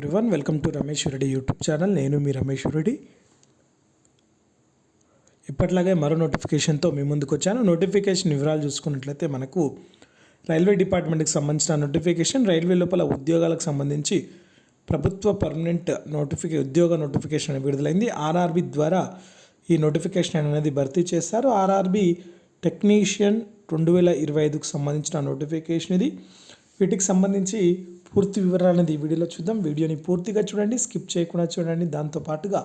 Everyone welcome to Ramesh Reddy YouTube channel నేను మీ రమేష్ రెడ్డి ఇప్పట్లాగే మరో నోటిఫికేషన్తో మీ ముందుకు వచ్చాను. నోటిఫికేషన్ వివరాలు చూసుకున్నట్లయితే మనకు రైల్వే డిపార్ట్మెంట్కి సంబంధించిన నోటిఫికేషన్ రైల్వే లోపల ఉద్యోగాలకు సంబంధించి ప్రభుత్వ పర్మనెంట్ నోటిఫికే ఉద్యోగ నోటిఫికేషన్ విడుదలైంది. ఆర్ఆర్బి ద్వారా ఈ నోటిఫికేషన్ అనేది భర్తీ చేస్తారు ఆర్ఆర్బి టెక్నీషియన్ రెండు వేల ఇరవై ఐదుకు సంబంధించిన నోటిఫికేషన్ ఇది. వీటికి సంబంధించి పూర్తి వివరాలు అనేది ఈ వీడియోలో చూద్దాం. వీడియోని పూర్తిగా చూడండి స్కిప్ చేయకుండా చూడండి. దాంతో పాటుగా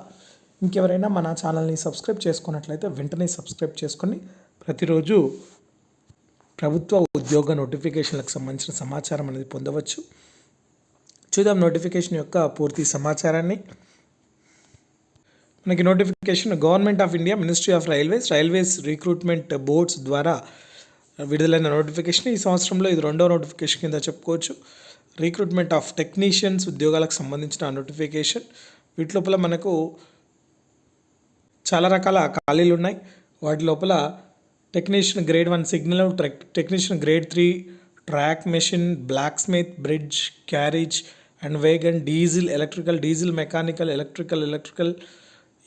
ఇంకెవరైనా మన ఛానల్ని సబ్స్క్రైబ్ చేసుకున్నట్లయితే వెంటనే సబ్స్క్రైబ్ చేసుకొని ప్రతిరోజు ప్రభుత్వ ఉద్యోగ నోటిఫికేషన్లకు సంబంధించిన సమాచారం అనేది పొందవచ్చు. చూద్దాం నోటిఫికేషన్ యొక్క పూర్తి సమాచారాన్ని. మనకి notification government of India ministry of railways railways recruitment boards ద్వారా విడుదలైన నోటిఫికేషన్. ఈ సంవత్సరంలో ఇది రెండో నోటిఫికేషన్ కింద చెప్పుకోవచ్చు. రిక్రూట్మెంట్ ఆఫ్ టెక్నీషియన్స్ ఉద్యోగాలకు సంబంధించిన నోటిఫికేషన్. వీటి లోపల మనకు చాలా రకాల ఖాళీలు ఉన్నాయి. వాటి లోపల technician grade one signal technician grade three track machine blacksmith bridge carriage and wagon diesel electrical diesel mechanical electrical electrical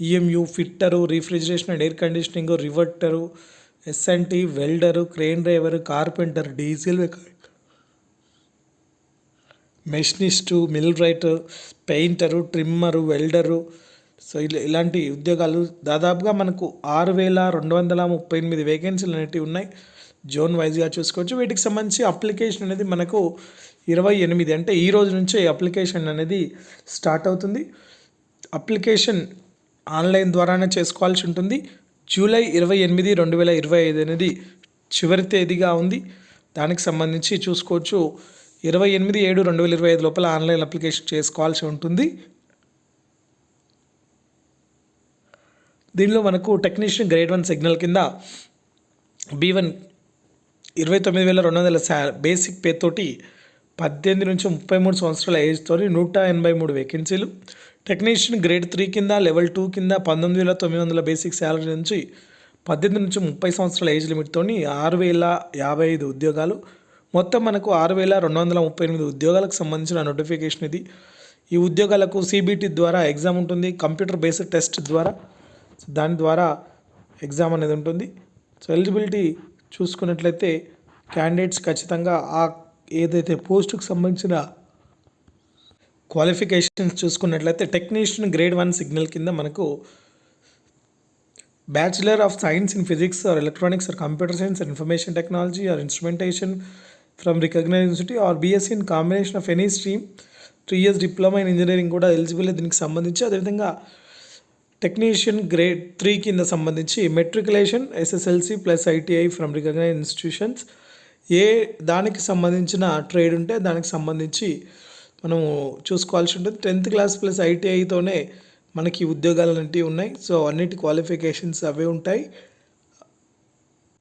EMU fitter refrigeration and air conditioning riveter S and T welder crane driver carpenter diesel mechanic machinist mill writer painter trimmer welder. So ఇలా ఇలాంటి ఉద్యోగాలు దాదాపుగా మనకు ఆరు వేల రెండు వందల ముప్పై ఎనిమిది వేకెన్సీలు అనేటివి ఉన్నాయి. జోన్ వైజ్గా చూసుకోవచ్చు. వీటికి సంబంధించి అప్లికేషన్ అనేది మనకు ఇరవై ఎనిమిది అంటే ఈ రోజు నుంచే అప్లికేషన్ అనేది స్టార్ట్ అవుతుంది. అప్లికేషన్ ఆన్లైన్ ద్వారానే చేసుకోవాల్సి ఉంటుంది. జూలై ఇరవై ఎనిమిది రెండు వేల ఇరవై ఐదు అనేది చివరి తేదీగా ఉంది. దానికి సంబంధించి చూసుకోవచ్చు. ఇరవై ఎనిమిది ఏడు రెండు వేల ఇరవై ఐదు లోపల ఆన్లైన్ అప్లికేషన్ చేసుకోవాల్సి ఉంటుంది. దీనిలో మనకు టెక్నీషియన్ గ్రేడ్ వన్ సిగ్నల్ కింద బీ వన్ ఇరవై తొమ్మిది వేల రెండు వందల శా బేసిక్ పేతోటి పద్దెనిమిది నుంచి ముప్పై మూడు సంవత్సరాల ఏజ్తో నూట ఎనభై మూడు వేకెన్సీలు. టెక్నీషియన్ గ్రేడ్ త్రీ కింద లెవెల్ టూ కింద పంతొమ్మిది వేల తొమ్మిది వందల బేసిక్ శాలరీ నుంచి పద్దెనిమిది నుంచి ముప్పై సంవత్సరాల ఏజ్ లిమిట్తో ఆరు వేల యాభై ఐదు ఉద్యోగాలు మొత్తం మనకు ఆరు వేల రెండు వందల ముప్పై ఎనిమిది ఉద్యోగాలకు సంబంధించిన నోటిఫికేషన్ ఇది. ఈ ఉద్యోగాలకు సిబిటి ద్వారా ఎగ్జామ్ ఉంటుంది కంప్యూటర్ బేస్డ్ టెస్ట్ ద్వారా. దాని ద్వారా ఎగ్జామ్ అనేది ఉంటుంది. సో ఎలిజిబిలిటీ చూసుకున్నట్లయితే క్యాండిడేట్స్ ఖచ్చితంగా ఆ ఏదైతే పోస్టుకు సంబంధించిన క్వాలిఫికేషన్స్ చూసుకున్నట్లయితే టెక్నీషియన్ గ్రేడ్ వన్ సిగ్నల్ కింద మనకు bachelor of science in physics or electronics or computer science or information technology or instrumentation from recognise university or BSc in combination of any stream three years diploma in engineering కూడా eligible దీనికి సంబంధించి. అదేవిధంగా technician grade three కింద సంబంధించి matriculation SSLC plus ITI from recognise institutions ఏ దానికి సంబంధించిన trade ఉంటే దానికి సంబంధించి మనము చూసుకోవాల్సి ఉంటుంది. టెన్త్ క్లాస్ ప్లస్ ఐటీఐతోనే మనకి ఉద్యోగాలు అనేవి ఉన్నాయి. సో అన్నిటి క్వాలిఫికేషన్స్ అవే ఉంటాయి.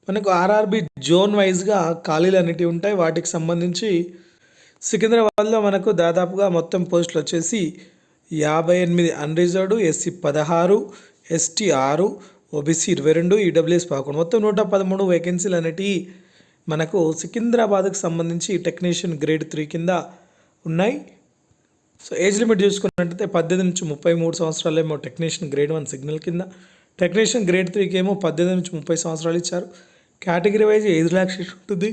మనకు ఆర్ఆర్బి జోన్ వైజ్గా ఖాళీలు అనేటివి ఉంటాయి. వాటికి సంబంధించి సికింద్రాబాద్లో మనకు దాదాపుగా మొత్తం పోస్టులు వచ్చేసి యాభై ఎనిమిది అన్రిజర్వ్డ్ ఎస్సీ పదహారు ఎస్టీ ఆరు ఓబీసీ ఇరవై రెండు ఈడబ్ల్యూఎస్ పదకొండు. మొత్తం నూట పదమూడు వేకెన్సీలు అనేటివి మనకు సికింద్రాబాద్కు సంబంధించి టెక్నీషియన్ గ్రేడ్ త్రీ కింద ఉన్నాయి. సో ఏజ్ లిమిట్ చూసుకున్నట్టయితే పద్దెనిమిది నుంచి ముప్పై మూడు సంవత్సరాలు ఏమో టెక్నీషియన్ గ్రేడ్ వన్ సిగ్నల్ కింద. టెక్నీషియన్ గ్రేడ్ త్రీకి ఏమో పద్దెనిమిది నుంచి ముప్పై సంవత్సరాలు ఇచ్చారు. కేటగిరీ వైజ్ ఏజ్ రిలాక్సేషన్ ఉంటుంది.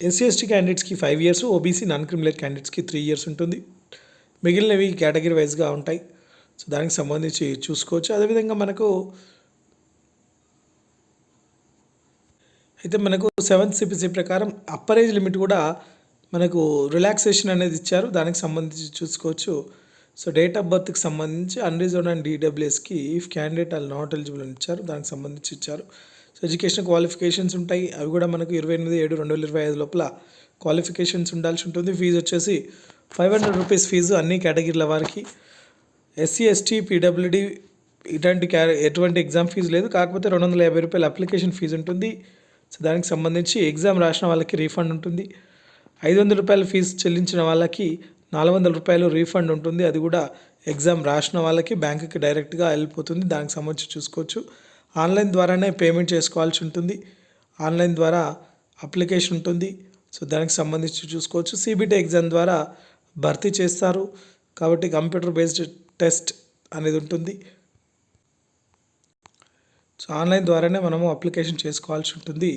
ఎస్సీ ఎస్టీ క్యాండిడేట్స్కి five years OBC non criminal క్యాండిడేట్స్కి త్రీ ఇయర్స్ ఉంటుంది. మిగిలినవి కేటగిరీ వైజ్గా ఉంటాయి. సో దానికి సంబంధించి చూసుకోవచ్చు. అదేవిధంగా మనకు అయితే మనకు సెవెంత్ సిపిసి ప్రకారం అప్పర్ ఏజ్ లిమిట్ కూడా మనకు రిలాక్సేషన్ అనేది ఇచ్చారు. దానికి సంబంధించి చూసుకోవచ్చు. సో డేట్ ఆఫ్ బర్త్కి సంబంధించి అన్రిజర్వ్డ్ అండ్ డీడబ్ల్యూఎస్కి ఇఫ్ క్యాండిడేట్ వాళ్ళు నాట్ ఎలిజిబుల్ అని ఇచ్చారు. దానికి సంబంధించి ఇచ్చారు. సో ఎడ్యుకేషన్ క్వాలిఫికేషన్స్ ఉంటాయి. అవి కూడా మనకు ఇరవై ఎనిమిది ఏడు రెండు వేల ఇరవై ఐదు లోపల క్వాలిఫికేషన్స్ ఉండాల్సి ఉంటుంది. ఫీజు వచ్చేసి ఫైవ్ హండ్రెడ్ రూపీస్ ఫీజు అన్ని కేటగిరీల వారికి. ఎస్సీ ఎస్టీ పీడబ్ల్యూడి ఇటువంటి క్యా ఎటువంటి ఎగ్జామ్ ఫీజు లేదు. కాకపోతే రెండు వందల యాభై రూపాయల అప్లికేషన్ ఫీజు ఉంటుంది. సో దానికి సంబంధించి ఎగ్జామ్ రాసిన వాళ్ళకి రీఫండ్ ఉంటుంది. ఐదు వందల రూపాయల ఫీజు చెల్లించిన వాళ్ళకి నాలుగు వందల రూపాయలు రీఫండ్ ఉంటుంది. అది కూడా ఎగ్జామ్ రాసిన వాళ్ళకి బ్యాంకుకి డైరెక్ట్గా వెళ్ళిపోతుంది దానికి సంబంధించి చూసుకోవచ్చు. ఆన్లైన్ ద్వారానే పేమెంట్ చేసుకోవాల్సి ఉంటుంది. ఆన్లైన్ ద్వారా అప్లికేషన్ ఉంటుంది. సో దానికి సంబంధించి చూసుకోవచ్చు. సిబిటి ఎగ్జామ్ ద్వారా భర్తీ చేస్తారు. కాబట్టి కంప్యూటర్ బేస్డ్ టెస్ట్ అనేది ఉంటుంది. సో ఆన్లైన్ ద్వారానే మనము అప్లికేషన్ చేసుకోవాల్సి ఉంటుంది.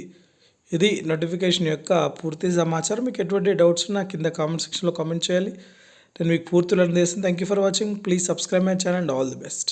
ఇది నోటిఫికేషన్ యొక్క పూర్తి సమాచారం. మీకు ఎటువంటి డౌట్స్ ఉన్నా కింద కామెంట్ సెక్షన్లో కామెంట్ చేయాలి. నేను మీకు పూర్తులు అందేస్తాను. Thank you for watching please subscribe my channel and all the best